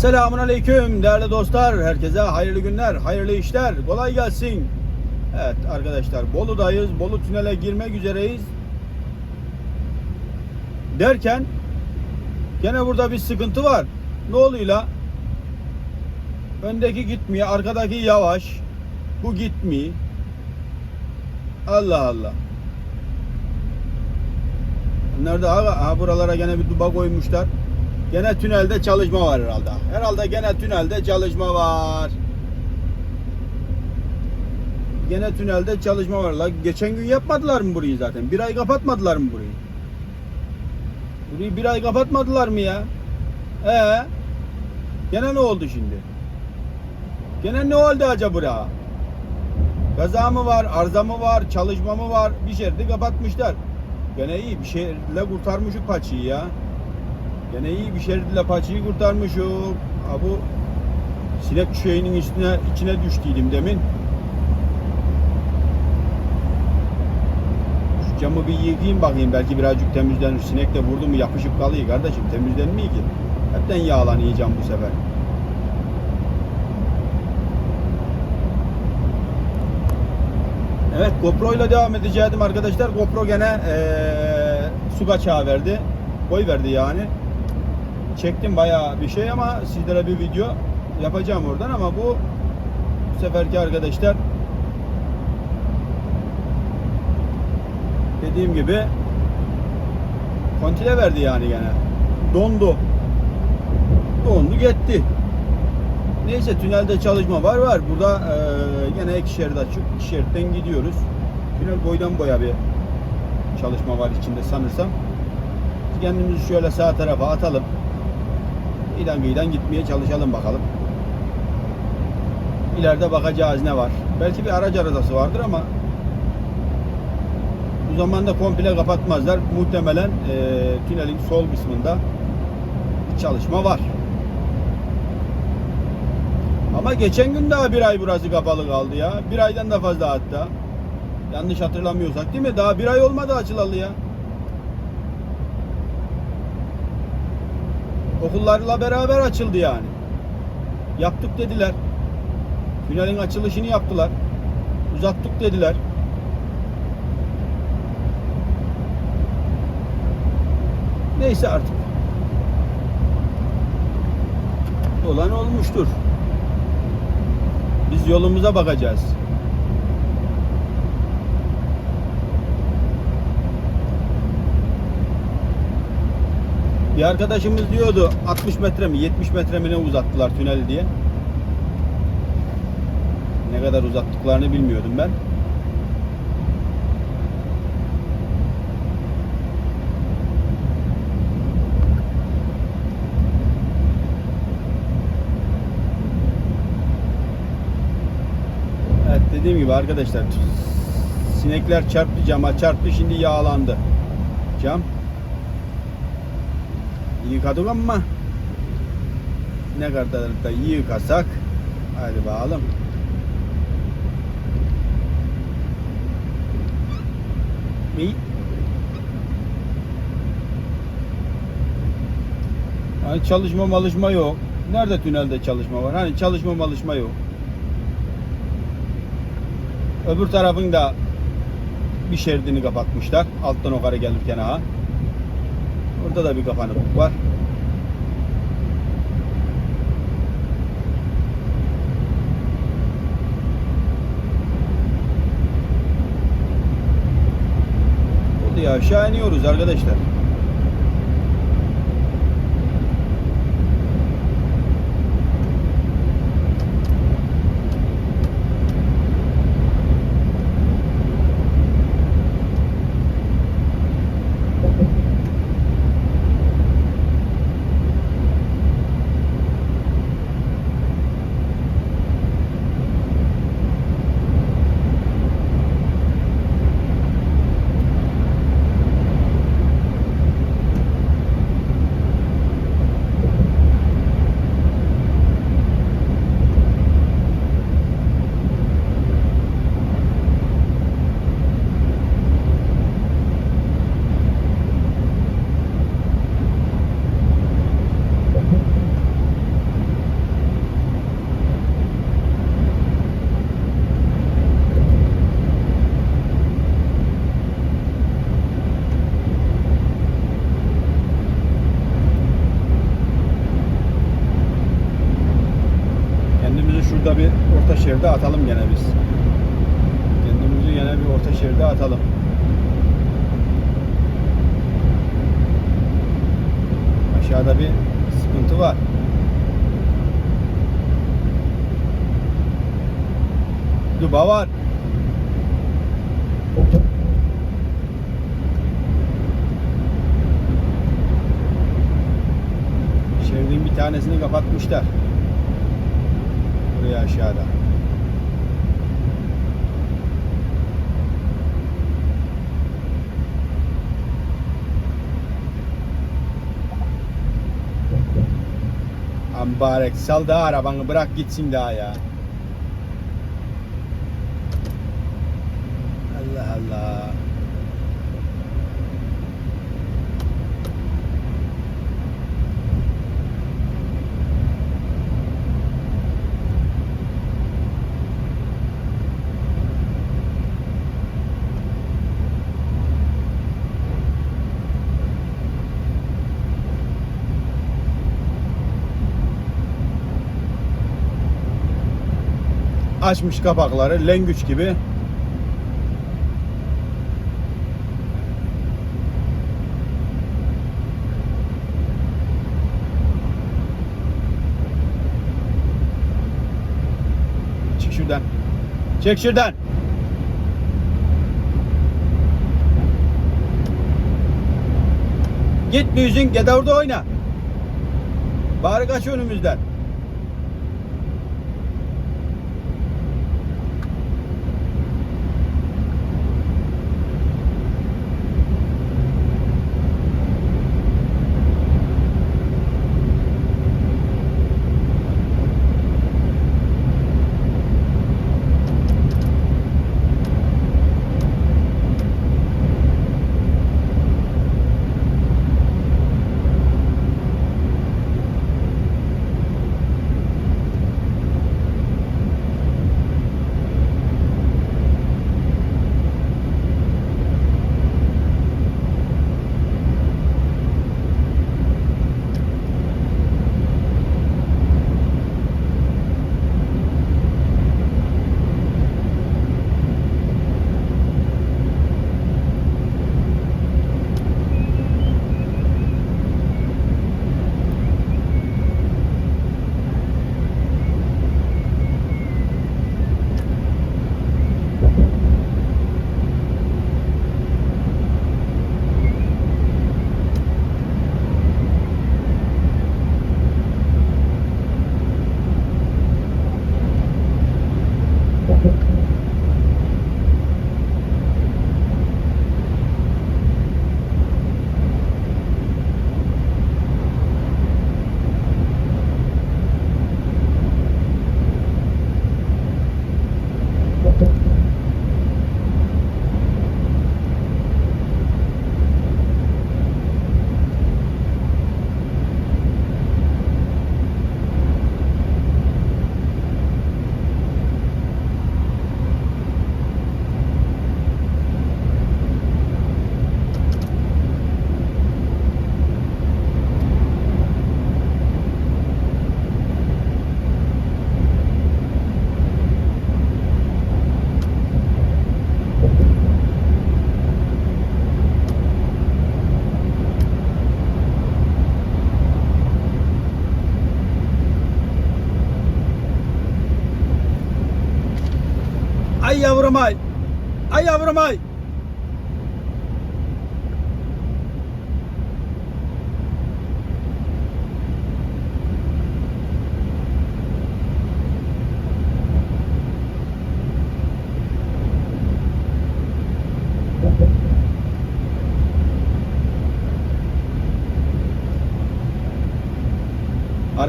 Selamun Aleyküm değerli dostlar. Herkese hayırlı günler, hayırlı işler. Kolay gelsin. Evet arkadaşlar Bolu'dayız. Bolu tünele girmek üzereyiz. Derken gene burada bir sıkıntı var. Ne oluyor? Öndeki gitmiyor, arkadaki yavaş. Bu gitmiyor. Allah Allah. Nerede? Ha buralara gene bir duba koymuşlar. Gene tünelde çalışma var herhalde. Herhalde gene tünelde çalışma var. Gene tünelde çalışma var. La geçen gün yapmadılar mı burayı zaten? Bir ay kapatmadılar mı burayı? Burayı bir ay kapatmadılar mı ya? Ee? Gene ne oldu şimdi? Gene ne oldu acaba buraya? Kaza mı var, arıza mı var, çalışma mı var? Bir şeridi kapatmışlar. Gene iyi bir şeritle kurtarmışık paçayı ya. Gene iyi bir şeritle paçayı kurtarmışık. Ha bu sinek şeyinin üstüne içine düştüydüm demin. Şu camı bir yıkayayım bakayım belki birazcık temizlenir. Sinek de vurdu mu yapışıp kalıyor kardeşim. Temizlenmiyor ki. Hepten yağlanacağım bu sefer. Evet GoPro ile devam edeceğim arkadaşlar. GoPro gene eee su kaçağı verdi. Boy verdi yani. Çektim bayağı bir şey ama sizlere bir video yapacağım oradan ama bu, bu seferki arkadaşlar dediğim gibi kontile verdi yani gene. Dondu. Dondu gitti. Neyse tünelde çalışma var var. Burada e, gene iki şerit açık. Şeritten gidiyoruz. Tünel boydan boya bir çalışma var içinde sanırsam. Kendimizi şöyle sağ tarafa atalım. İlan kıyıdan gitmeye çalışalım bakalım. İleride bakacağız ne var. Belki bir araç arızası vardır ama bu zamanda komple kapatmazlar. Muhtemelen e, tünelin sol kısmında bir çalışma var. Ama geçen gün daha bir ay burası kapalı kaldı ya. Bir aydan da fazla hatta. Yanlış hatırlamıyorsak değil mi? Daha bir ay olmadı açılalı ya. Okullarla beraber açıldı yani. Yaptık dediler. Tünelin açılışını yaptılar. Uzattık dediler. Neyse artık. Olan olmuştur. Biz yolumuza bakacağız. Bir arkadaşımız diyordu 60 metre mi 70 metre mi ne uzattılar tüneli diye. Ne kadar uzattıklarını bilmiyordum ben. Evet dediğim gibi arkadaşlar sinekler çarptı cama çarptı şimdi yağlandı cam. Yıkadık ama ne kadar da yıkasak hadi bakalım. Mi? Hani çalışma malışma yok. Nerede tünelde çalışma var? Hani çalışma malışma yok. Öbür tarafın da bir şeridini kapatmışlar. Alttan yukarı gelirken ha. Orada da bir kapanıklık var. Ya aşağı iniyoruz arkadaşlar. Şeride atalım gene biz. Kendimizi gene bir orta şeride atalım. Aşağıda bir sıkıntı var. Duba var. Şeridin bir tanesini kapatmışlar. Buraya aşağıda. Ambarek sal da arabanı bırak gitsin daha ya. Allah Allah. Açmış kapakları lengüç gibi. Çık şuradan. Çek şuradan. Git müziğin gede orada oyna. Bari kaç önümüzden.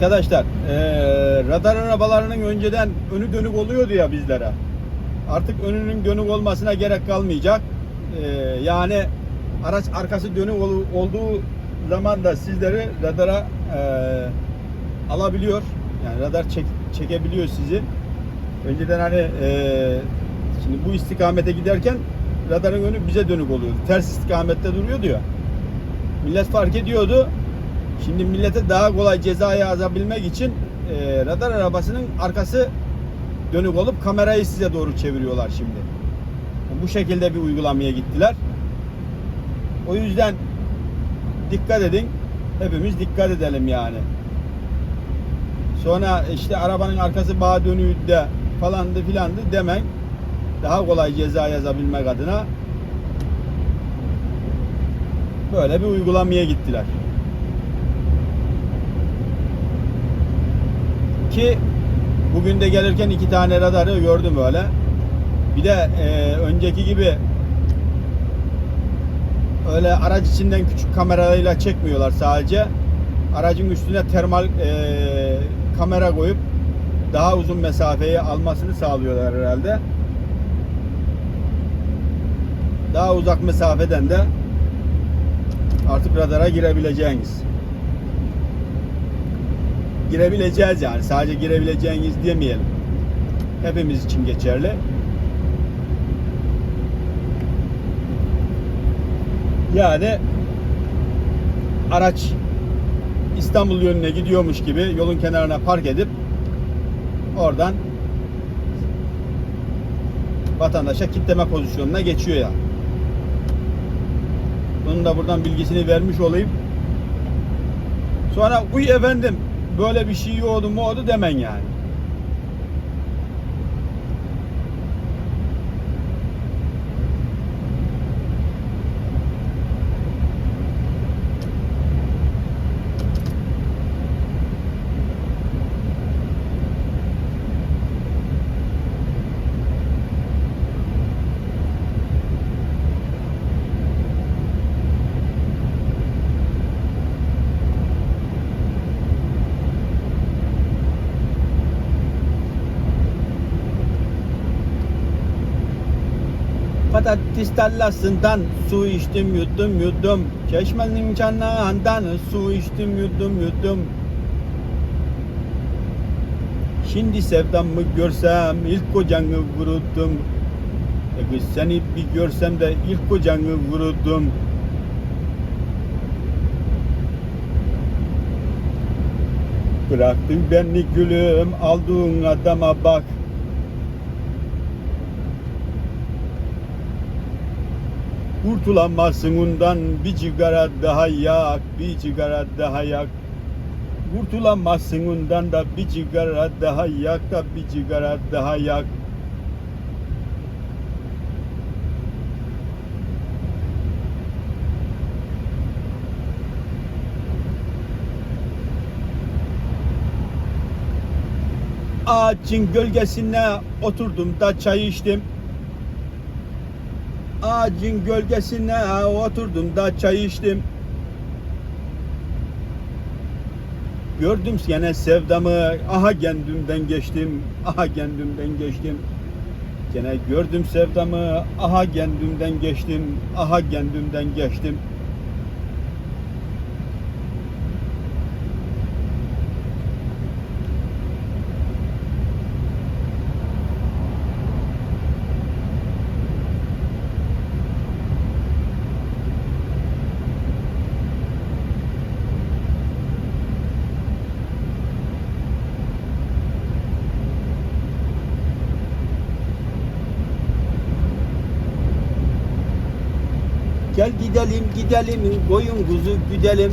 Arkadaşlar eee, radar arabalarının önceden önü dönük oluyordu ya bizlere. Artık önünün dönük olmasına gerek kalmayacak. Eee, yani araç arkası dönük ol- olduğu zaman da sizleri radara eee, alabiliyor. Yani radar çek, çekebiliyor sizi. Önceden hani eee, şimdi bu istikamete giderken radarın önü bize dönük oluyordu. Ters istikamette duruyordu ya. Millet fark ediyordu. Şimdi millete daha kolay ceza yazabilmek için e, radar arabasının arkası dönük olup kamerayı size doğru çeviriyorlar şimdi. Bu şekilde bir uygulamaya gittiler. O yüzden dikkat edin. Hepimiz dikkat edelim yani. Sonra işte arabanın arkası bağ dönüğü de falandı filandı demen daha kolay ceza yazabilmek adına böyle bir uygulamaya gittiler. Ki bugün de gelirken iki tane radarı gördüm öyle. Bir de e, önceki gibi öyle araç içinden küçük kameralarıyla çekmiyorlar sadece. Aracın üstüne termal e, kamera koyup daha uzun mesafeyi almasını sağlıyorlar herhalde. Daha uzak mesafeden de artık radara girebileceğiniz. Girebileceğiz yani. Sadece girebileceğiniz demeyelim. Hepimiz için geçerli. Yani araç İstanbul yönüne gidiyormuş gibi yolun kenarına park edip oradan vatandaşa kitleme pozisyonuna geçiyor ya. Bunun da buradan bilgisini vermiş olayım. Sonra uy efendim böyle bir şey oldu mu oldu demen yani. Patates tarlasından su içtim yudum yudum Çeşmenin çanağından su içtim yudum yudum Şimdi sevdamı görsem ilk kocanı vururdum. E kız seni bir görsem de ilk kocanı vururdum. Bıraktın beni gülüm aldığın adama bak Kurtulamazsın ondan bir cigara daha yak, bir cigara daha yak. Kurtulamazsın ondan da bir cigara daha yak da bir cigara daha yak. Ağacın gölgesine oturdum da çay içtim. Ağacın gölgesine oturdum da çay içtim. Gördüm gene sevdamı, aha kendimden geçtim, aha kendimden geçtim. Gene gördüm sevdamı, aha kendimden geçtim, aha kendimden geçtim. Gel gidelim gidelim koyun kuzu güdelim.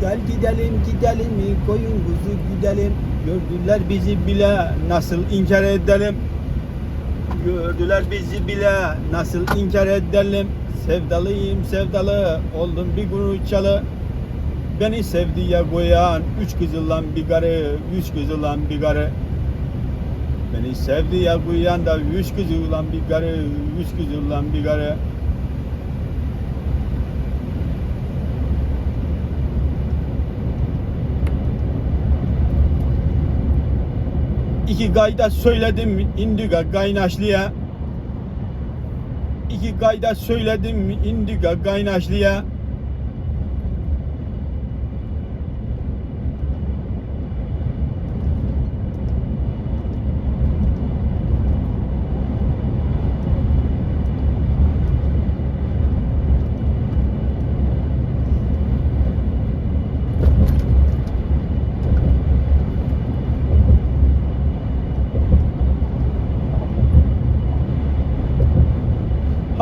Gel gidelim gidelim koyun kuzu güdelim. Gördüler bizi bile nasıl inkar edelim. Gördüler bizi bile nasıl inkar edelim. Sevdalıyım sevdalı oldum bir guruçalı. Beni sevdiye koyan üç kızılan bir garı, üç kızılan bir garı. Beni sevdiye koyan da üç kızılan bir garı, üç kızılan bir garı. İki gayda söyledim indiga kaynaşlıya. İki gayda söyledim indiga kaynaşlıya.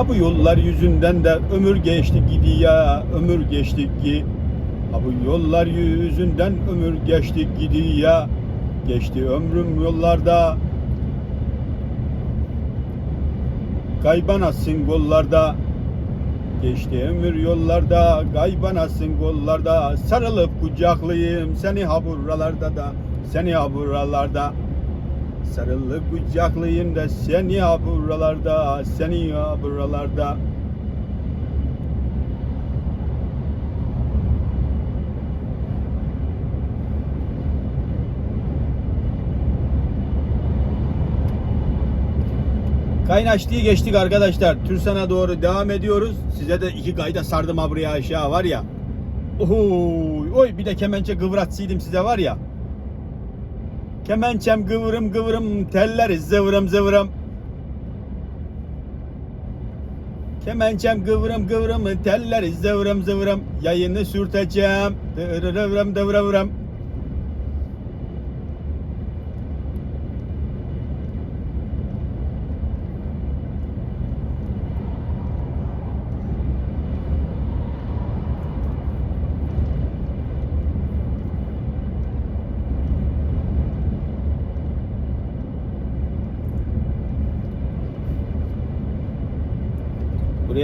Ha bu yollar yüzünden de ömür geçti gidiyor, ömür geçti ki. Ha bu yollar yüzünden ömür geçti gidiyor. Geçti ömrüm yollarda. Kaybanasın gollarda. Geçti ömür yollarda, kaybanasın gollarda. Sarılıp kucaklayayım seni ha buralarda da, seni ha buralarda. Sarılıp kucaklayayım da seni ha buralarda, seni ha buralarda. Kaynaştığı geçtik arkadaşlar. Türsan'a doğru devam ediyoruz. Size de iki kayda sardım ha buraya aşağı var ya. Oy, oy bir de kemençe kıvratsaydım size var ya. Kemençem kıvırım kıvırım telleri zıvırım zıvırım. Kemençem kıvırım kıvırım telleri zıvırım zıvırım. Yayını sürteceğim. Dırırırım dıvırım.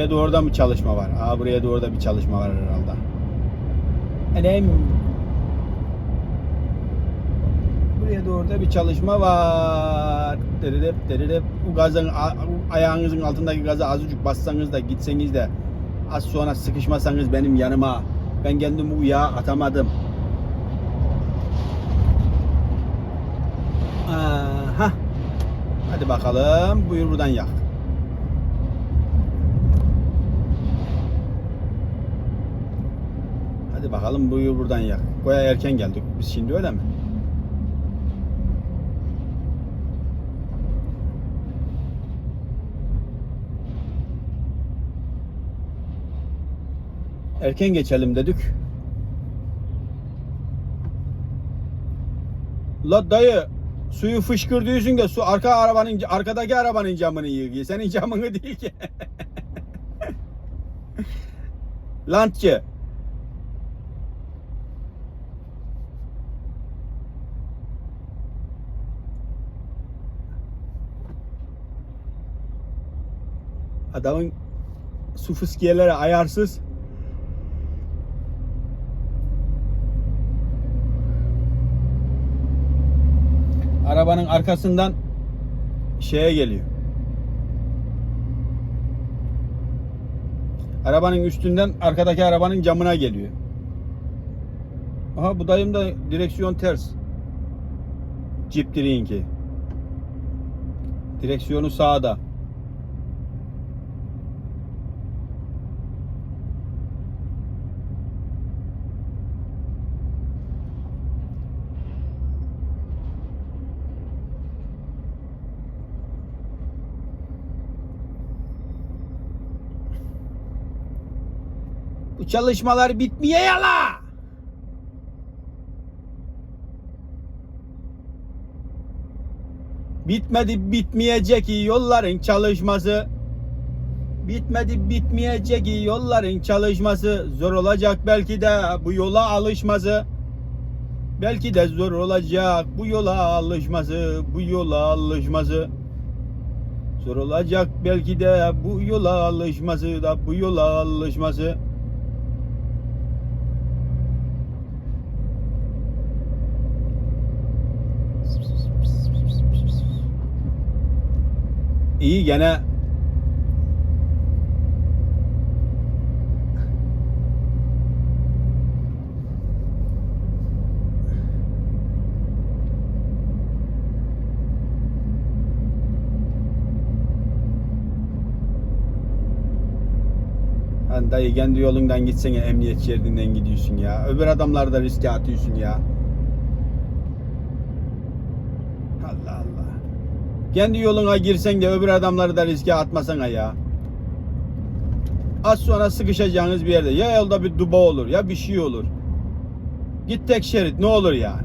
Buraya doğru da mı çalışma var? Aa buraya doğru da bir çalışma var herhalde. Enem. Buraya doğru da bir çalışma var. Deririp deririp. Bu gazın ayağınızın altındaki gaza azıcık bassanız da gitseniz de az sonra sıkışmasanız benim yanıma. Ben kendimi uyağa atamadım. Aha. Hadi bakalım. Buyur buradan yak. Bakalım buyur buradan yak. Koya erken geldik biz şimdi öyle mi? Erken geçelim dedik. La dayı suyu fışkırdıyorsun da su arka arabanın arkadaki arabanın camını yıkıyor. Senin camını değil ki. Lantçı. Adamın su fıskiyeleri ayarsız. Arabanın arkasından şeye geliyor. Arabanın üstünden arkadaki arabanın camına geliyor. Aha bu dayım da direksiyon ters. Jeep Drink'i. Direksiyonu sağda. Bu çalışmalar bitmiyor ya la. Bitmedi bitmeyecek yolların çalışması. Bitmedi bitmeyecek yolların çalışması. Zor olacak belki de bu yola alışması. Belki de zor olacak bu yola alışması, bu yola alışması. Zor olacak belki de bu yola alışması da bu yola alışması. İyi gene dayı kendi yolundan gitsene emniyet şeridinden gidiyorsun ya. Öbür adamlar da riske atıyorsun ya. Allah Allah. Kendi yoluna girsen de öbür adamları da riske atmasana ya. Az sonra sıkışacağınız bir yerde ya yolda bir duba olur ya bir şey olur. Git tek şerit ne olur yani.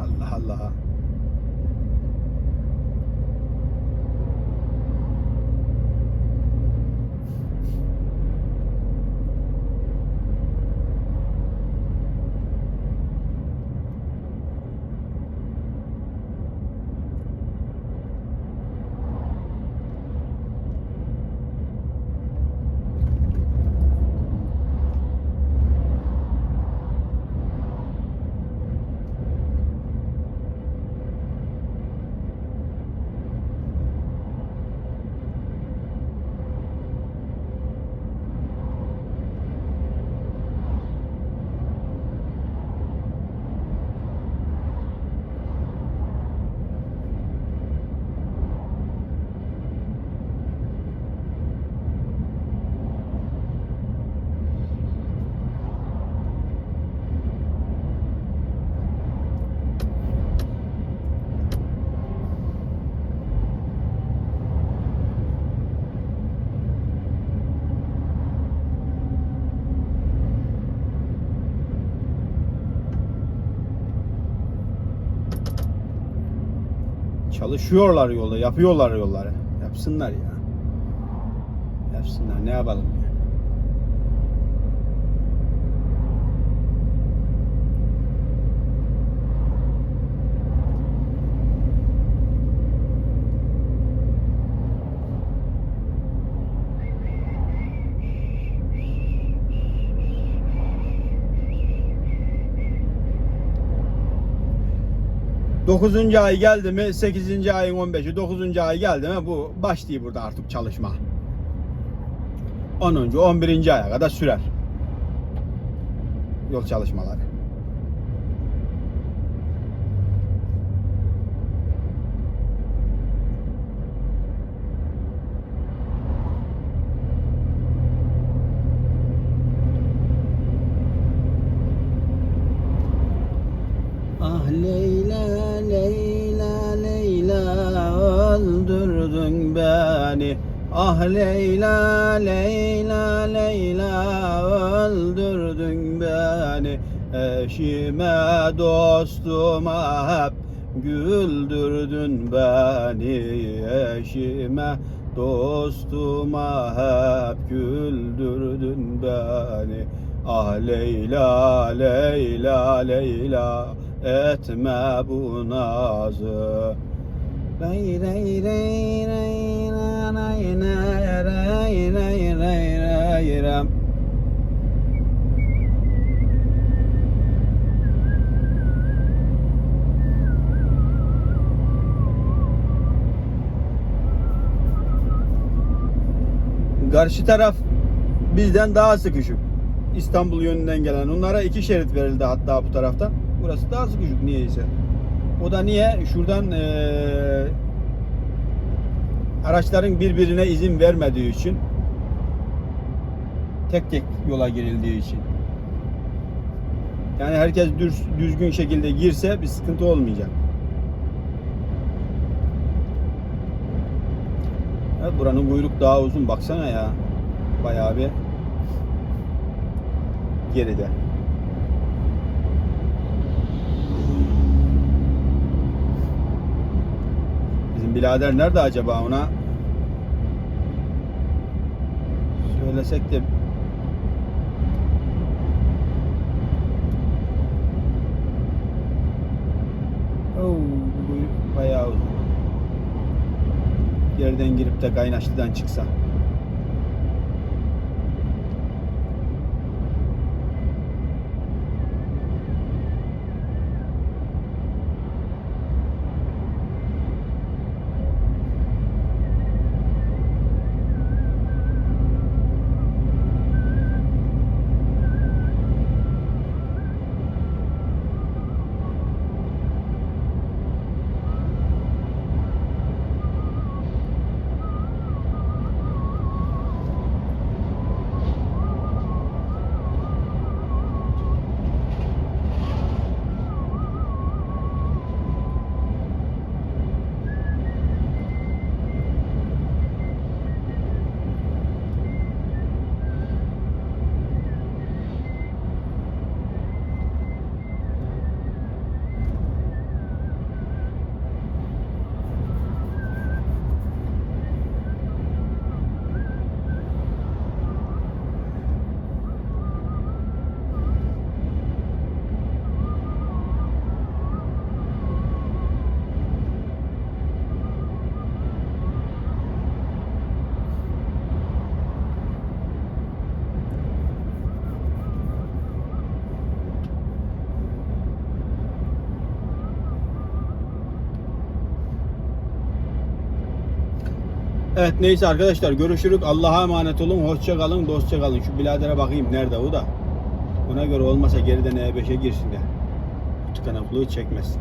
Allah Allah. Çalışıyorlar yolda, yapıyorlar yolları. Yapsınlar ya. Yapsınlar ne yapalım ya. Dokuzuncu ay geldi mi, sekizinci ayın 15'i, dokuzuncu ay geldi mi bu başlıyor burada artık çalışma. 10. 11. aya kadar sürer. Yol çalışmaları. Ah Leyla Leyla Leyla öldürdün beni. Eşime dostuma hep güldürdün beni. Eşime dostuma hep güldürdün beni. Ah Leyla Leyla Leyla etme bu nazı Rey rey rey rey ra, rey rey rey rey rey rey rem. Karşı taraf bizden daha sıkışık. İstanbul yönünden gelen. Onlara iki şerit verildi hatta bu taraftan. Burası daha sıkışık niyeyse. O da niye? Şuradan eee, araçların birbirine izin vermediği için tek tek yola girildiği için. Yani herkes düz, düzgün şekilde girse bir sıkıntı olmayacak. Evet, buranın kuyruk daha uzun baksana ya. Bayağı bir geride. Bizim birader nerede acaba ona? Söylesek de Oo, bu bayağı uzun. Yerden girip de kaynaşlıdan çıksa. Evet neyse arkadaşlar görüşürük. Allah'a emanet olun. Hoşça kalın, dostça kalın. Şu biradere bakayım nerede o da. Ona göre olmasa geriden E5'e girsin de. Tıkanıklığı çekmesin.